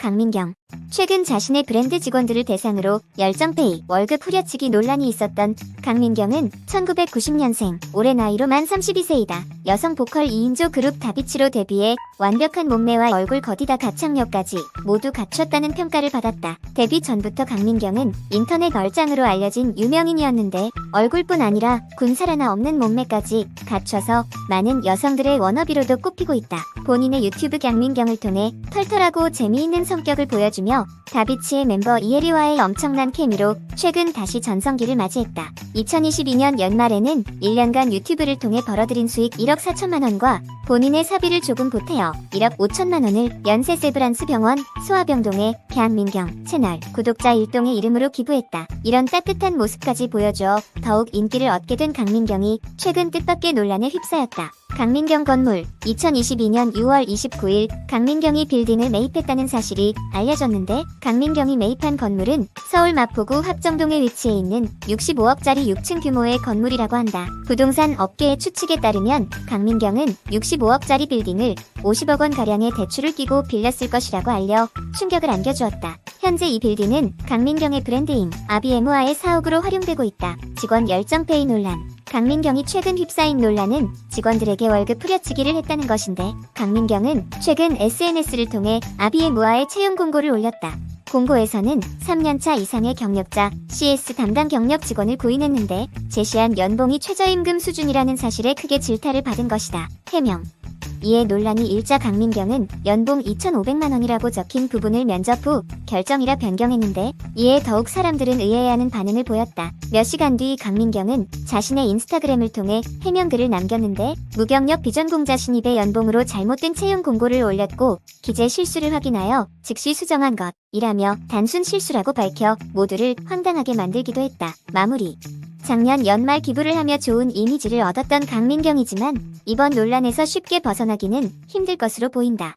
강민경. 최근 자신의 브랜드 직원들을 대상으로 열정페이 월급 후려치기 논란이 있었던 강민경은 1990년생, 올해 나이로 만 32세이다. 여성 보컬 2인조 그룹 다비치로 데뷔해 완벽한 몸매와 얼굴 거디다 가창력까지 모두 갖췄다는 평가를 받았다. 데뷔 전부터 강민경은 인터넷 얼짱으로 알려진 유명인이었는데 얼굴뿐 아니라 군살 하나 없는 몸매까지 갖춰서 많은 여성들의 워너비로도 꼽히고 있다. 본인의 유튜브 강민경을 통해 털털하고 재미있는 성격을 보여주며 다비치의 멤버 이혜리와의 엄청난 케미로 최근 다시 전성기를 맞이했다. 2022년 연말에는 1년간 유튜브를 통해 벌어들인 수익 1억 4천만 원과 본인의 사비를 조금 보태어 1억 5천만 원을 연세 세브란스 병원 소아병동의 강민경 채널 구독자 일동의 이름으로 기부했다. 이런 따뜻한 모습까지 보여줘 더욱 인기를 얻게 된 강민경이 최근 뜻밖의 논란에 휩싸였다. 강민경 건물 2022년 6월 29일 강민경이 빌딩을 매입했다는 사실이 알려졌는데 강민경이 매입한 건물은 서울 마포구 합정동에 위치해 있는 65억짜리 6층 규모의 건물이라고 한다. 부동산 업계의 추측에 따르면 강민경은 65억짜리 빌딩을 50억 원 가량의 대출을 끼고 빌렸을 것이라고 알려 충격을 안겨주었다. 현재 이 빌딩은 강민경의 브랜드인 아비에모아의 사옥으로 활용되고 있다. 직원 열정페이 논란. 강민경이 최근 휩싸인 논란은 직원들에게 월급 후려치기를 했다는 것인데 강민경은 최근 SNS를 통해 아비에모아의 채용 공고를 올렸다. 공고에서는 3년차 이상의 경력자 CS 담당 경력 직원을 구인했는데 제시한 연봉이 최저임금 수준이라는 사실에 크게 질타를 받은 것이다. 해명 이에 논란이 일자 강민경은 연봉 2,500만 원이라고 적힌 부분을 면접 후 결정이라 변경했는데 이에 더욱 사람들은 의아해하는 반응을 보였다. 몇 시간 뒤 강민경은 자신의 인스타그램을 통해 해명글을 남겼는데 무경력 비전공자 신입의 연봉으로 잘못된 채용 공고를 올렸고 기재 실수를 확인하여 즉시 수정한 것이라며 단순 실수라고 밝혀 모두를 황당하게 만들기도 했다. 마무리 작년 연말 기부를 하며 좋은 이미지를 얻었던 강민경이지만 이번 논란에서 쉽게 벗어나기는 힘들 것으로 보인다.